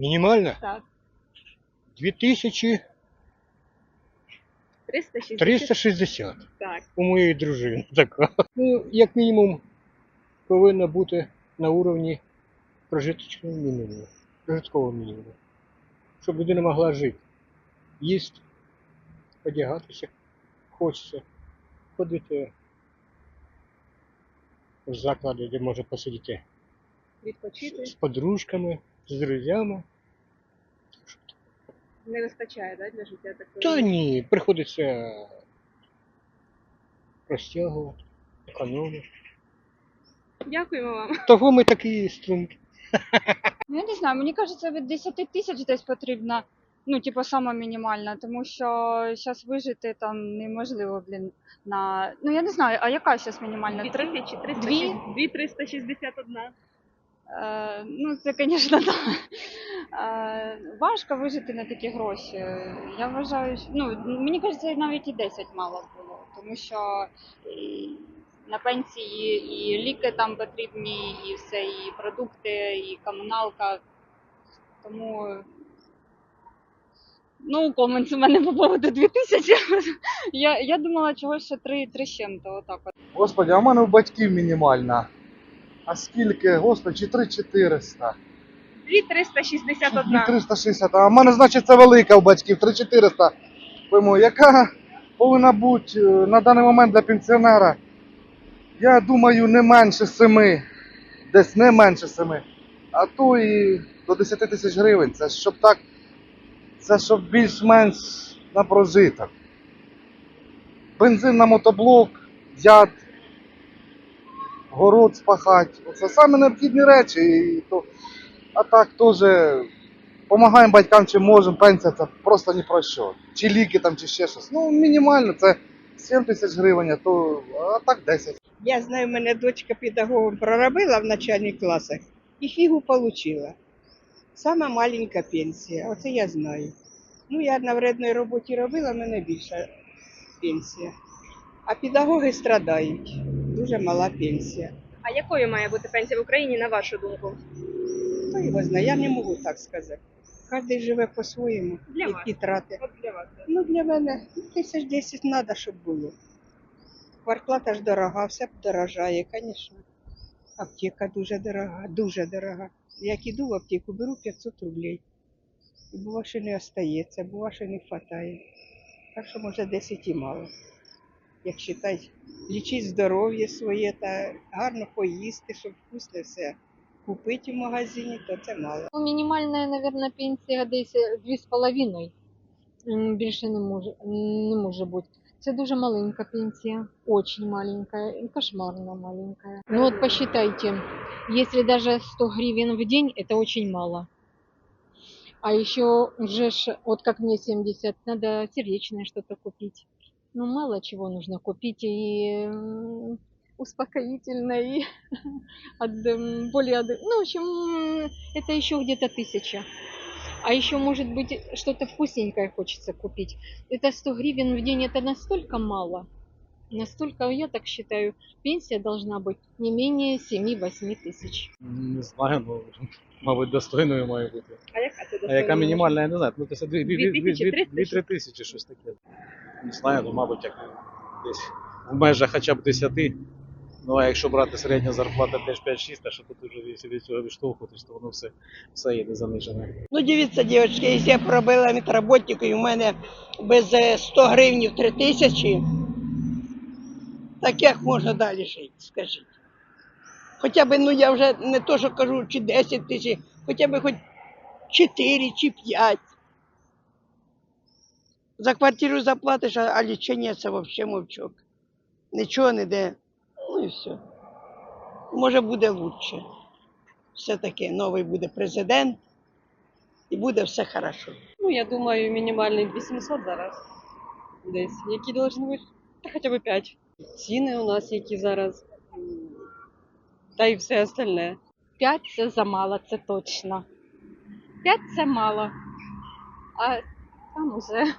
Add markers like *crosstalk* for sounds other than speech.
Мінімальна? Так. 2360 360. Так. у моєї дружини *laughs* така. Ну, як мінімум, повинна бути на уровні прожиточного мінімуму, прожиткового мінімуму. Щоб людина могла жити. Їсти, одягатися, хочеться, ходити в заклади, де може посидіти Відпочити з подружками, з друзями. Не вистачає, да, для життя такої? Та ні, приходиться розтягувати, економити. Дякуємо вам. Того ми такі струнки. Ну, я не знаю, мені кажеться, від 10 тисяч десь потрібно, ну, типу, саме мінімальна, тому що зараз вижити там неможливо, блін, на. Ну я не знаю, а яка зараз мінімальна? Три? 2360. Дві? 2361. Е, ну, це, звісно, да. Е, важко вижити на такі гроші. Я вважаю, що ну, мені кажеться, навіть і 10 мало було, тому що на пенсії і ліки там потрібні, і все, і продукти, і комуналка. Тому. Ну, коментс у мене по поводу 2000. Я, я думала, чогось ще 3, 3 з чим-то, отак от. Господи, а в мене у батьків мінімальна. А скільки, господи, чи 3400? 2361. 360. А в мене, значить, це велика у батьків, 3400. Пойму, яка повинна бути е, на даний момент для пенсіонера? Я думаю, не менше 7. Десь не менше 7. А то і до 10 тисяч гривень. Це щоб так. Це щоб більш-менш на прожиток. Бензин на мотоблок, яд, город спахать. Це саме необхідні речі. І то, а так теж допомагаємо батькам чим можемо, пенсія це просто ні про що. Чи ліки там, чи ще щось. Ну, мінімально, це 7 тисяч гривень, а то а так 10. Я знаю, в мене дочка педагогом проробила в начальних класах і фігу отримала. Сама маленька пенсія, оце я знаю. Ну, я на вредній роботі робила, в мене більша пенсія. А педагоги страдають. Дуже мала пенсія. А якою має бути пенсія в Україні, на вашу думку? Хто його знає, я не можу так сказати. Кожен живе по-своєму, Для вас. які трати. От для вас. Ну, для мене тисяч десять треба, щоб було. Квартплата ж дорога, все дорожає, звісно. Аптека дуже дорога, дуже дорога. Як іду в аптеку, беру 500 рублей. І бува, що не остається, бува, що не вистачає. Так що, може, 10 і мало. Як вважати, лічить здоров'я своє та гарно поїсти, щоб вкусне все купити в магазині, то це мало. Ну, мінімальна, мабуть, пенсія десь дві з половиною. М, Більше не може, не може бути. Це дуже маленька пенсия, очень маленькая, и кошмарно маленькая. Ну вот посчитайте, если даже 100 гривен в день, это очень мало. А еще уже, ж, вот как мне 70, надо сердечное что-то купить. Ну, мало чего нужно купить, и м, успокоительное, и *laughs* от, м, более... ад- Ну, в общем, м, это еще где-то тысяча. А еще, может быть, что-то вкусненькое хочется купить. Это 100 гривен в день, это настолько мало. Настолько, я так считаю, пенсия должна быть не менее 7-8 тысяч. Не знаю, ну, мабуть, достойною має бути. А яка це А достойна яка може мінімальна, я не знаю. Ну, це Дві тисячі, три тисячі? 2-3 тисячі, щось таке. Не знаю, ну, мабуть, як десь в межах хоча б 10. Ну, а якщо брати середня зарплата теж 5-6, то що тут вже від цього відштовхуватись, то воно все, все йде занижене. Ну, дивіться, дівчатки, якщо я пробила медработнику і в мене без е, 100 гривень 3 тисячі, так як можна далі жити, скажіть? Хоча б, ну я вже не то, що кажу, чи 10 тисяч, хоча б хоч 4 чи 5. За квартиру заплатиш, а, лічення це взагалі мовчок. Нічого не де. Ну і все. Може буде краще. Все-таки новий буде президент і буде все хорошо. Ну, я думаю, мінімальний 800 зараз. Десь. Які должны бути? Та хоча б 5. Ціни у нас які зараз. Та й все остальне. П'ять це замало, це точно. П'ять це мало. А там уже